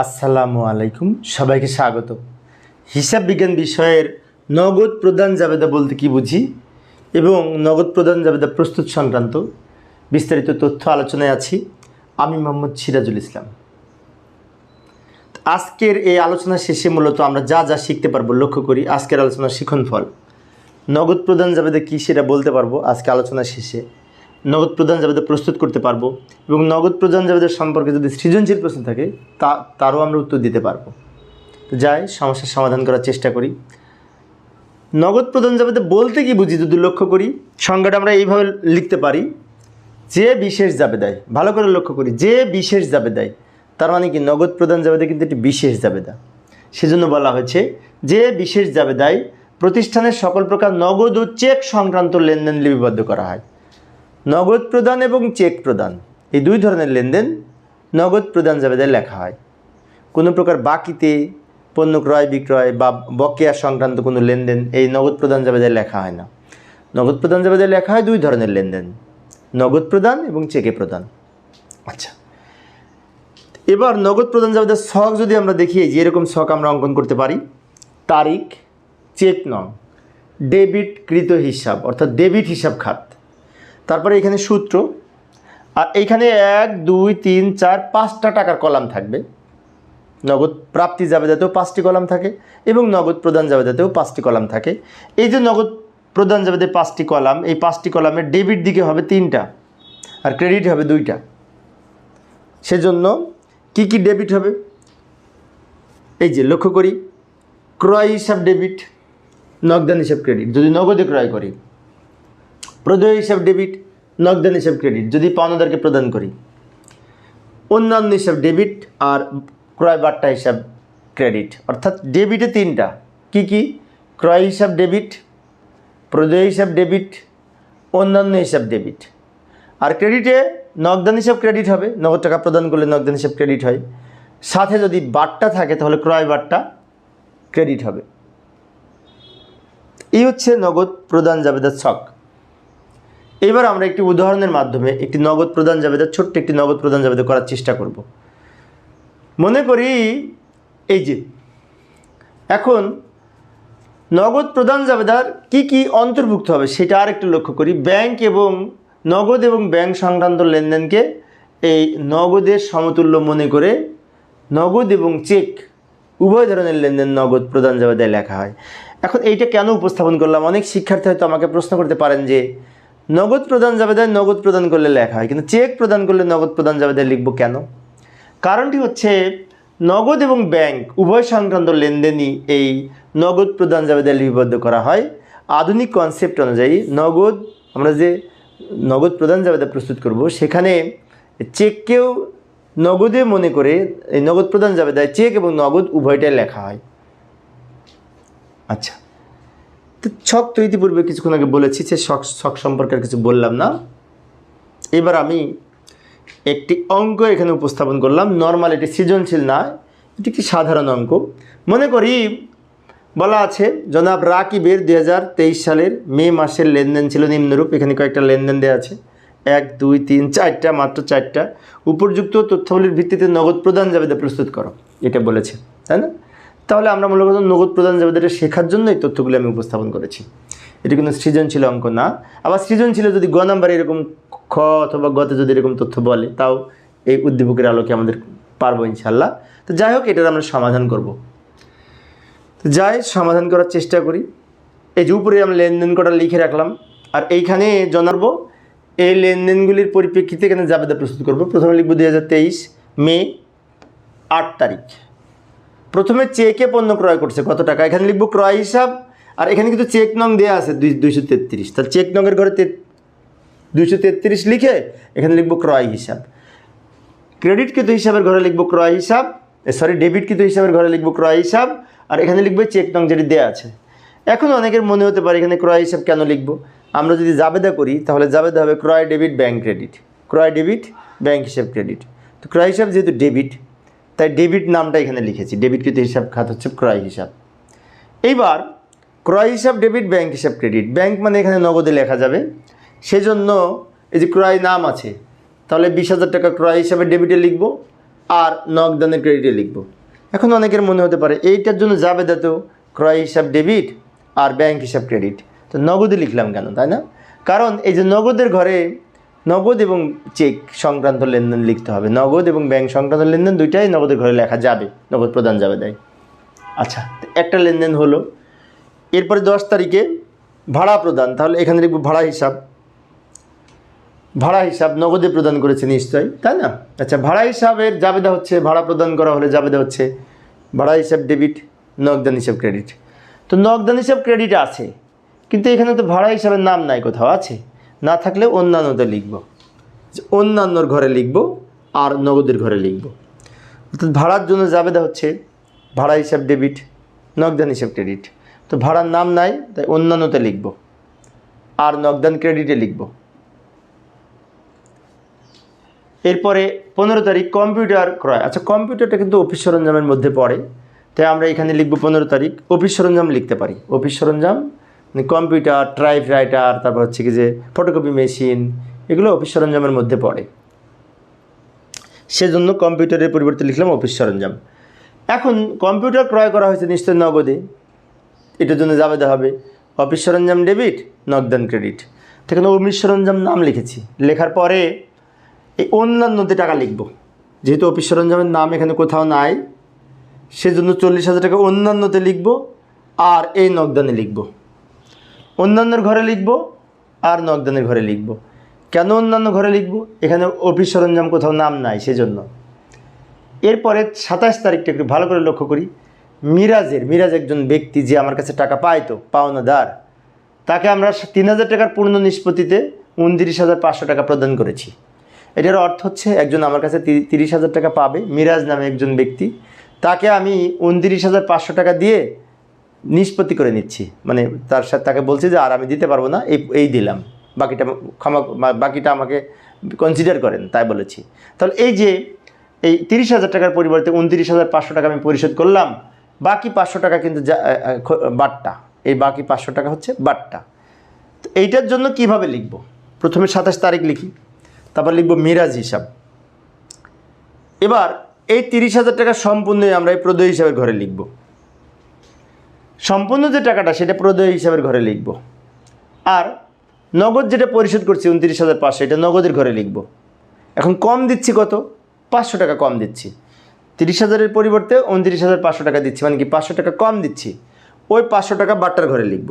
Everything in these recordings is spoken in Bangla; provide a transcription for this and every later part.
আসসালামু আলাইকুম, সবাইকে স্বাগত। হিসাব বিজ্ঞান বিষয়ের নগদ প্রদান জাবেদা বলতে কি বুঝি? এবং নগদ প্রদান জাবেদা প্রস্তুত সংক্রান্ত বিস্তারিত তথ্য আলোচনায় আছি আমি মোহাম্মদ সিরাজুল ইসলাম। আজকের এই আলোচনা শেষে মূলত আমরা যা যা শিখতে পারব লক্ষ্য করি, আজকের আলোচনার শিখন ফল। নগদ প্রদান জাবেদা কী সেটা বলতে পারব আজকে আলোচনা শেষে। নগদ প্রদান জাবেদা প্রস্তুত করতে পারব এবং নগদ প্রদান জাবেদার সম্পর্কে যদি সৃজনশীল প্রশ্ন থাকে, তা, তারও আমরা উত্তর দিতে পারব। তো যাই, সমস্যার সমাধান করার চেষ্টা করি। নগদ প্রদান জাবেদা বলতে কি বুঝি যদি লক্ষ্য করি? সংজ্ঞাটা আমরা এইভাবে লিখতে পারি। যে বিশেষ জাবেদায়, ভালো করে লক্ষ্য করি, যে বিশেষ জাবেদায়, তার মানে কি নগদ প্রদান জাবেদা কিন্তু একটি বিশেষ জাবেদা। সেজন্য বলা হয়েছে, যে বিশেষ জাবেদায় প্রতিষ্ঠানের সকল প্রকার নগদ ও চেক সংক্রান্ত লেনদেন লিপিবদ্ধ করা হয়। নগদ প্রদান এবং চেক প্রদান। এই দুই ধরনের লেনদেন নগদ প্রদান জাবেদায় লেখা হয়। কোনো প্রকার বাকিতে পণ্য ক্রয়, বিক্রয় বা বকেয়া সংক্রান্ত কোনো লেনদেন এই নগদ প্রদান জাবেদায় লেখা হয় না। নগদ প্রদান জাবেদায় লেখা হয় দুই ধরনের লেনদেন, নগদ প্রদান এবং চেকে প্রদান। আচ্ছা। এবার নগদ প্রদান জাবেদার শখ যদি আমরা দেখি যে এরকম শখ আমরা অঙ্কন করতে পারি, তারিখ, চেক নং ডেবিট কৃত হিসাব, অর্থাৎ ডেবিট হিসাব খাত। তারপরে এখানে সূত্র। আর এইখানে এক, দুই, তিন, চার, পাঁচটা টাকার কলাম থাকবে। নগদ প্রাপ্তি জাবেদাতেও পাঁচটি কলাম থাকে এবং নগদ প্রদান জাবেদাতেও পাঁচটি কলাম থাকে। এই যে নগদ প্রদান জাবেদের পাঁচটি কলাম, এই পাঁচটি কলামের ডেবিট দিকে হবে তিনটা আর ক্রেডিট হবে দুইটা। সেজন্য কি কি ডেবিট হবে? এই যে লক্ষ্য করি, ক্রয় হিসাব ডেবিট, নগদান হিসাব ক্রেডিট। যদি নগদে ক্রয় করি প্রদেয় হিসাব ডেবিট নগদান হিসাব ক্রেডিট যদি পাওনাদারকে প্রদান করি। অন্যান্য হিসাব ডেবিট আর ক্রয় বার্তা হিসাব ক্রেডিট অর্থাৎ ডেবিটে তিনটা। কি কি? ক্রয় হিসাব ডেবিট প্রদেয় হিসাব ডেবিট অন্যান্য হিসাব ডেবিট আর ক্রেডিটে নগদান হিসাব ক্রেডিট হবে, নগদ টাকা প্রদান করলে নগদান হিসাব ক্রেডিট হয়। সাথে যদি বার্তা থাকে, তাহলে ক্রয় বার্তা ক্রেডিট হবে। এই হচ্ছে নগদ প্রদান জাবেদার ছক। এবার আমরা একটি উদাহরণের মাধ্যমে একটি নগদ প্রদান জাবেদা, ছোট্ট একটি নগদ প্রদান জাবেদা করার চেষ্টা করব। মনে করি এই যে, এখন নগদ প্রদান জাবেদার কি কি অন্তর্ভুক্ত হবে সেটা আর একটু লক্ষ্য করি। ব্যাংক এবং নগদ এবং ব্যাংক সংক্রান্ত লেনদেনকে এই নগদের সমতুল্য মনে করে নগদ এবং চেক উভয় ধরনের লেনদেন নগদ প্রদান জাবেদায় লেখা হয়। এখন এইটা কেন উপস্থাপন করলাম? অনেক শিক্ষার্থী হয়তো আমাকে প্রশ্ন করতে পারেন যে নগদ প্রদান জাবেদায় নগদ প্রদান করলে লেখা হয়। কিন্তু চেক প্রদান করলে নগদ প্রদান জাবেদায় লিখব কেন? কারণটি হচ্ছে নগদ এবং ব্যাংক উভয় সংক্রান্ত লেনদেনই এই নগদ প্রদান জাবেদায় লিপিবদ্ধ করা হয়। আধুনিক কনসেপ্ট অনুযায়ী নগদ, আমরা যে নগদ প্রদান জাবেদা প্রস্তুত করব, সেখানে চেককেও নগদে মনে করে এই নগদ প্রদান জাবেদায় চেক এবং নগদ উভয়টাই লেখা হয়। আচ্ছা। তো ছক তো ইতিপূর্বে কিছুক্ষণ আগে বলেছি যে শখ শখ সম্পর্কে কিছু বললাম না। এবার আমি একটি অঙ্ক এখানে উপস্থাপন করলাম। নর্মাল এটি সৃজনশীল না এটি একটি সাধারণ অঙ্ক। মনে করি, বলা আছে, জনাব রাকিবের দুই হাজার তেইশ সালের মে মাসের লেনদেন ছিল নিম্নরূপ। এখানে কয়েকটা লেনদেন দেওয়া আছে। এক, দুই, তিন, চারটা, মাত্র চারটা। উপযুক্ত তথ্যাবলীর ভিত্তিতে নগদ প্রদান জাবেদা প্রস্তুত করো, এটা বলেছে, তাই না? তাহলে আমরা মূলত নগদ প্রদান জাবেদাটা শেখার জন্য এই তথ্যগুলি আমি উপস্থাপন করেছি। এটি কিন্তু সৃজনশীল অঙ্ক না। আবার সৃজনশীল যদি গ নাম্বারে এরকম খ অথবা গতে যদি এরকম তথ্য বলে, তাও এই উদ্দীপকের আলোকে আমাদের পারব ইনশাল্লাহ তো যাই হোক, এটার আমরা সমাধান করব। তো যাই, সমাধান করার চেষ্টা করি। এই যে উপরে আমরা লেনদেন করা লিখে রাখলাম, আর এইখানে জানাব, এই লেনদেনগুলির পরিপ্রেক্ষিতে এখানে জাবেদা প্রস্তুত করব। প্রথমে লিখব দুই হাজার তেইশ মে আট তারিখ। প্রথমে চেকে পণ্য ক্রয় করছে, কত টাকা? এখানে লিখব ক্রয় হিসাব, আর এখানে কিন্তু চেক নং দেওয়া আছে, দুই, দুইশো তেত্রিশ। তাহলে চেক নংয়ের ঘরে দুইশো তেত্রিশ লিখে এখানে লিখব ক্রয় হিসাব। ক্রেডিট কৃত হিসাবের ঘরে লিখব ক্রয় হিসাব সরি ডেবিট কৃত হিসাবের ঘরে লিখব ক্রয় হিসাব, আর এখানে লিখব চেক নং যেটি দেওয়া আছে। এখন অনেকের মনে হতে পারে এখানে ক্রয় হিসাব কেন লিখব? আমরা যদি জাবেদা করি, তাহলে জাবেদা হবে ক্রয় ডেবিট ব্যাংক ক্রেডিট, ক্রয় ডেবিট ব্যাংক হিসাব ক্রেডিট। তো ক্রয় হিসাব যেহেতু ডেবিট তাই ডেবিট নামটা এখানে লিখেছি। ডেবিটকৃত হিসাব খাত হচ্ছে ক্রয় হিসাব। এইবার, ক্রয় হিসাব ডেবিট ব্যাংক হিসাব, ক্রেডিট। ব্যাংক মানে এখানে নগদে লেখা যাবে। সেজন্য এই যে ক্রয় নাম আছে, তাহলে বিশ হাজার টাকা ক্রয় হিসাবে ডেবিটে লিখব আর নগদানের ক্রেডিটে লিখব। এখন অনেকের মনে হতে পারে, এইটার জন্য যাবে তো ক্রয় হিসাব ডেবিট আর ব্যাংক হিসাব ক্রেডিট। তো নগদে লিখলাম কেন, তাই না? কারণ এই যে নগদের ঘরে নগদ এবং চেক সংক্রান্ত লেনদেন লিখতে হবে। নগদ এবং ব্যাংক সংক্রান্ত লেনদেন দুইটাই নগদের ঘরে লেখা যাবে, নগদ প্রদান যাবে দেয় আচ্ছা একটা লেনদেন হলো, এরপরে দশ তারিখে ভাড়া প্রদান, তাহলে এখানে লিখব ভাড়া হিসাব। ভাড়া হিসাব নগদে প্রদান করেছে নিশ্চয়ই, তাই না? আচ্ছা ভাড়া হিসাবের জাবেদা হচ্ছে, ভাড়া প্রদান করা হলে জাবেদা হচ্ছে, ভাড়া হিসাব ডেবিট, নগদান হিসাব ক্রেডিট। তো নগদান হিসাব ক্রেডিট আছে, কিন্তু এখানে তো ভাড়া হিসাবের নাম নাই, কোথাও আছে। না থাকলে অন্যান্যতে লিখব। অন্যান্যর ঘরে লিখব আর নগদের ঘরে লিখব। অর্থাৎ ভাড়ার জন্য জাবেদা হচ্ছে ভাড়া হিসাব ডেবিট, নগদান হিসাব ক্রেডিট। তো ভাড়ার নাম নাই, তাই অন্যান্যতে লিখব। আর নগদান ক্রেডিটে লিখব। এরপরে পনেরো তারিখ কম্পিউটার ক্রয়। আচ্ছা কম্পিউটারটা কিন্তু অফিস সরঞ্জামের মধ্যে পড়ে। তাই আমরা এখানে লিখব পনেরো তারিখ। অফিস সরঞ্জাম লিখতে পারি। অফিস সরঞ্জাম কম্পিউটার টাইপ রাইটার, তারপর হচ্ছে কি যে ফটোকপি মেশিন, এগুলো অফিস সরঞ্জামের মধ্যে পড়ে। সেজন্য কম্পিউটারের পরিবর্তে লিখলাম অফিস সরঞ্জাম। এখন কম্পিউটার ক্রয় করা হয়েছে নিশ্চয় নগদে। এটার জন্য যাবে হবে। অফিস সরঞ্জাম ডেবিট নগদান ক্রেডিট। সেখানে অফিস সরঞ্জাম নাম লিখেছি। লেখার পরে এই অন্যান্যতে টাকা লিখব। যেহেতু অফিস সরঞ্জামের নাম এখানে কোথাও নাই, সেজন্য চল্লিশ হাজার টাকা অন্যান্যতে লিখব আর এই নগদানে লিখব। অন্যান্যর ঘরে লিখব আর নগদানের ঘরে লিখব। কেন অন্যান্য ঘরে লিখব? এখানে অফিস সরঞ্জাম কোথাও নাম নাই, সেজন্য। এরপরে সাতাশ তারিখটা একটু ভালো করে লক্ষ্য করি। মিরাজের, মিরাজ একজন ব্যক্তি যে আমার কাছে টাকা পাইতো, পাওনাদার। তাকে আমরা তিন হাজার টাকার পূর্ণ নিষ্পত্তিতে উনত্রিশ হাজার পাঁচশো টাকা প্রদান করেছি। এটার অর্থ হচ্ছে একজন আমার কাছে তিরিশ হাজার টাকা পাবে, মিরাজ নামে একজন ব্যক্তি। তাকে আমি উনত্রিশ হাজার পাঁচশো টাকা দিয়ে নিষ্পত্তি করে নিচ্ছি। মানে তার সাথে তাকে বলছি যে, আর আমি দিতে পারব না, এই এই দিলাম। বাকিটা ক্ষমা বাকিটা আমাকে কনসিডার করেন। তাই বলেছি। তাহলে এই যে, এই তিরিশ হাজার টাকার পরিবর্তে উনত্রিশ হাজার পাঁচশো টাকা আমি পরিশোধ করলাম, বাকি পাঁচশো টাকা কিন্তু বাট্টা। এই বাকি পাঁচশো টাকা হচ্ছে বাট্টা। তো এইটার জন্য কীভাবে লিখব? প্রথমে সাতাশ তারিখ লিখি, তারপর লিখব মিরাজ হিসাব। এবার এই তিরিশ হাজার টাকা সম্পূর্ণই আমরা এই প্রদয় হিসাবের ঘরে লিখব। সম্পূর্ণ যে টাকাটা সেটা প্রদয় হিসাবের ঘরে লিখব। আর নগদ যেটা পরিশোধ করছি উনত্রিশ হাজার পাঁচশো, এটা নগদের ঘরে লিখব। এখন কম দিচ্ছি কত? পাঁচশো টাকা কম দিচ্ছি। তিরিশ হাজারের পরিবর্তে উনত্রিশ হাজার পাঁচশো টাকা দিচ্ছি মানে কি পাঁচশো টাকা কম দিচ্ছি। ওই পাঁচশো টাকা বাট্টার ঘরে লিখব।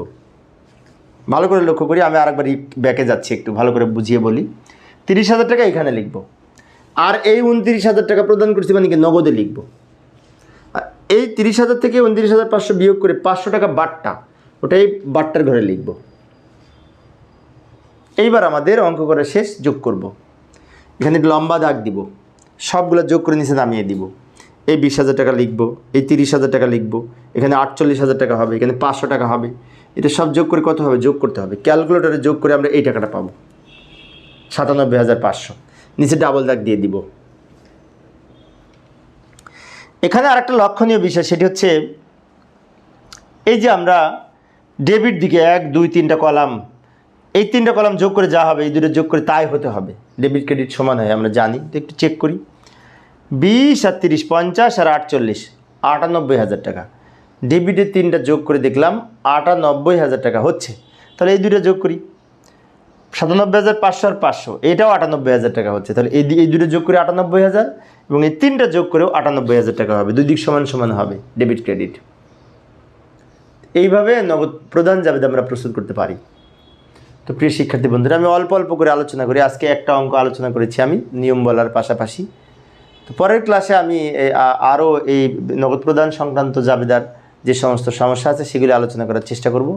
ভালো করে লক্ষ্য করি, আমি আরেকবার ব্যাকে যাচ্ছি, একটু ভালো করে বুঝিয়ে বলি। তিরিশ হাজার টাকা এখানে লিখব। আর এই উনত্রিশ হাজার টাকা প্রদান করছি মানে কি নগদে লিখব। এই তিরিশ হাজার থেকে উনত্রিশ হাজার পাঁচশো বিয়োগ করে পাঁচশো টাকা বাট্টা, ওটাই বাট্টার ঘরে লিখব। এইবার আমাদের অঙ্ক করা শেষ যোগ করব। এখানে লম্বা দাগ দিব, সবগুলো যোগ করে নিচে নামিয়ে দিব। এই বিশ হাজার টাকা লিখব, এই তিরিশ হাজার টাকা লিখব, এখানে আটচল্লিশ হাজার টাকা হবে, এখানে পাঁচশো টাকা হবে। এটা সব যোগ করে কত হবে? যোগ করতে হবে। ক্যালকুলেটরে যোগ করে আমরা এই টাকাটা পাবো। সাতানব্বই হাজার পাঁচশো। নিচে ডাবল দাগ দিয়ে দিব। এখানে আরেকটা লক্ষণীয় বিষয়, সেটি হচ্ছে এই যে আমরা ডেবিট দিকে এক, দুই, তিনটা কলাম, এই তিনটা কলাম যোগ করে যা হবে, এই দুটো যোগ করে তাই হতে হবে। ডেবিট ক্রেডিট সমান হয়, আমরা জানি, তো একটু চেক করি। বিশ আর তিরিশ, পঞ্চাশ আর আটচল্লিশ, আটানব্বই হাজার টাকা। ডেবিটের তিনটা যোগ করে দেখলাম, আটানব্বই হাজার টাকা হচ্ছে। তাহলে এই দুটো যোগ করি। সাতানব্বই হাজার পাঁচশো আর পাঁচশো। এটাও আটানব্বই হাজার টাকা হচ্ছে। তাহলে এই এই দুটো যোগ করে আটানব্বই হাজার এবং এই তিনটা যোগ করেও আটানব্বই হাজার টাকা হবে। দুই দিক সমান সমান হবে ডেবিট, ক্রেডিট। এইভাবে নগদ প্রদান জাবেদ আমরা প্রস্তুত করতে পারি। তো প্রিয় শিক্ষার্থী বন্ধুরা, আমি অল্প অল্প করে আলোচনা করি। আজকে একটা অঙ্ক আলোচনা করেছি আমি, নিয়ম বলার পাশাপাশি। তো পরের ক্লাসে আমি আরও এই নগদ প্রদান সংক্রান্ত জাবেদার যে সমস্ত সমস্যা আছে সেগুলি আলোচনা করার চেষ্টা করব।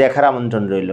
দেখার আমন্ত্রণ রইল।